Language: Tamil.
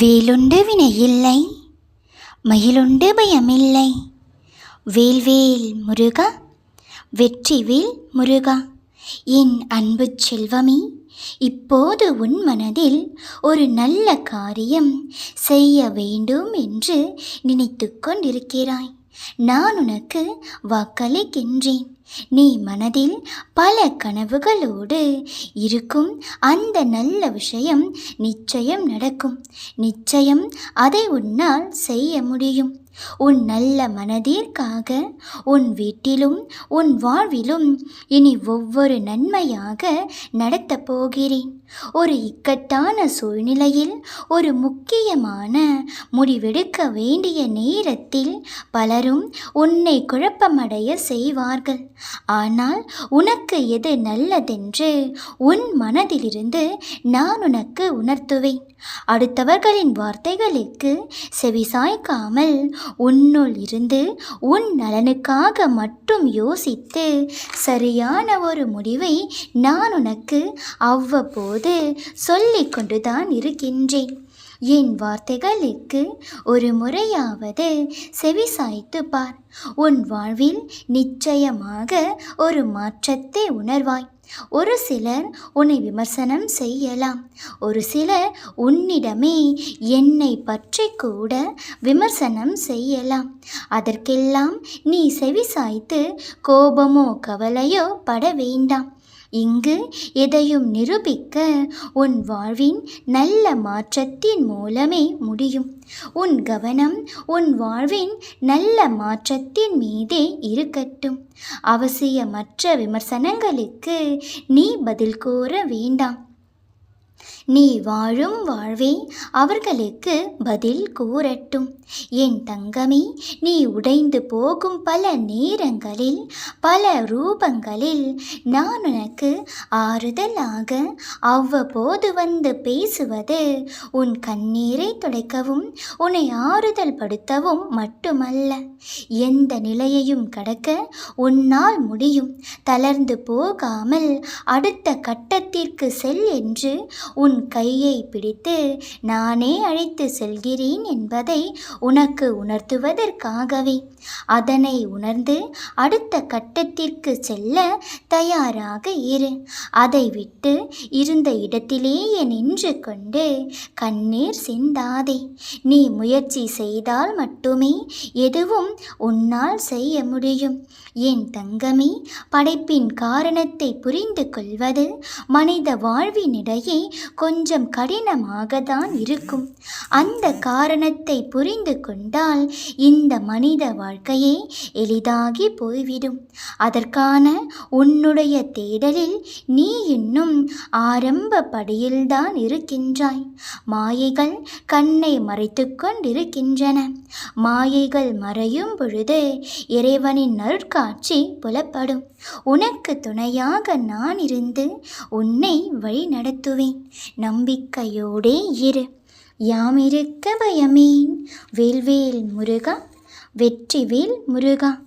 வேலுண்டு வினையில்லை மயிலுண்டு பயமில்லை. வேல்வேல் முருகா வெற்றிவேல் முருகா என் அன்பு செல்வமே இப்போது உன் மனதில் ஒரு நல்ல காரியம் செய்ய வேண்டும் என்று நினைத்து கொண்டிருக்கிறாய். நான் உனக்கு வாக்களிக்கின்றேன். நீ மனதில் பல கனவுகளோடு இருக்கும் அந்த நல்ல விஷயம் நிச்சயம் நடக்கும். நிச்சயம் அதை உன்னால் செய்ய முடியும். உன் நல்ல மனதிற்காக உன் வீட்டிலும் உன் வாழ்விலும் இனி ஒவ்வொரு நன்மையாக நடத்தப் போகிறேன். ஒரு இக்கட்டான சூழ்நிலையில் ஒரு முக்கியமான முடிவெடுக்க வேண்டிய நேரத்தில் பலரும் உன்னை குழப்பமடைய செய்வார்கள். ஆனால் உனக்கு எது நல்லதென்று உன் மனதிலிருந்து நான் உனக்கு உணர்த்துவேன். அடுத்தவர்களின் வார்த்தைகளுக்கு செவிசாய்க்காமல் உன்னுள் இருந்து உன் நலனுக்காக மட்டும் யோசித்து சரியான ஒரு முடிவை நான் உனக்கு அவ்வப்போது சொல்லிக் கொண்டுதான் இருக்கின்றேன். என் வார்த்தைகளுக்கு ஒரு முறையாவது செவிசாய்த்து பார். உன் வாழ்வில் நிச்சயமாக ஒரு மாற்றத்தை உணர்வாய். ஒரு சிலர் உன்னை விமர்சனம் செய்யலாம். ஒரு சிலர் உன்னிடமே என்னை பற்றி கூட விமர்சனம் செய்யலாம். அதற்கெல்லாம் நீ செவிசாய்த்து கோபமோ கவலையோ பட வேண்டாம். இங்கு எதையும் நிரூபிக்க உன் வாழ்வின் நல்ல மாற்றத்தின் மூலமே முடியும். உன் கவனம் உன் வாழ்வின் நல்ல மாற்றத்தின் மீதே இருக்கட்டும். அவசியமற்ற விமர்சனங்களுக்கு நீ பதில் கூற வேண்டாம். நீ வாழும் வாழ்வே அவர்களுக்கு பதில் கூறட்டும். என் தங்கமே நீ உடைந்து போகும் பல நேரங்களில் பல ரூபங்களில் நான் உனக்கு ஆறுதலாக அவ்வப்போது வந்து பேசுவது உன் கண்ணீரை துடைக்கவும் உன்னை ஆறுதல் படுத்தவும் மட்டுமல்ல. எந்த நிலையையும் கடக்க உன்னால் முடியும். தளர்ந்து போகாமல் அடுத்த கட்டத்திற்கு செல் என்று உன் கையை பிடித்து நானே அழைத்து செல்கிறேன் என்பதை உனக்கு உணர்த்துவதற்காகவே. அதனை உணர்ந்து அடுத்த கட்டத்திற்கு செல்ல தயாராக இரு. அதை விட்டு இருந்த இடத்திலேயே நின்று கொண்டு கண்ணீர் சிந்தாதே. நீ முயற்சி செய்தால் மட்டுமே எதுவும் உன்னால் செய்ய முடியும். என் தங்கமே படைப்பின் காரணத்தை புரிந்து கொள்வது மனித வாழ்வினிடையே கொஞ்சம் கடினமாக தான் இருக்கும். அந்த காரணத்தை புரிந்து கொண்டால் இந்த மனித வாழ்க்கையே எளிதாகி போய்விடும். அதற்கான உன்னுடைய தேடலில் நீ இன்னும் ஆரம்ப படியில்தான் இருக்கின்றாய். மாயைகள் கண்ணை மறைத்து கொண்டிருக்கின்றன. மாயைகள் மறையும் பொழுது இறைவனின் நற்காட்சி புலப்படும். உனக்கு துணையாக நான் இருந்து உன்னை வழி நடத்துவேன் நம்பிக்கையோடே இரு. யாம் இருக்க பயமேன் வேல்வேல் முருகா வெற்றிவேல் முருகா.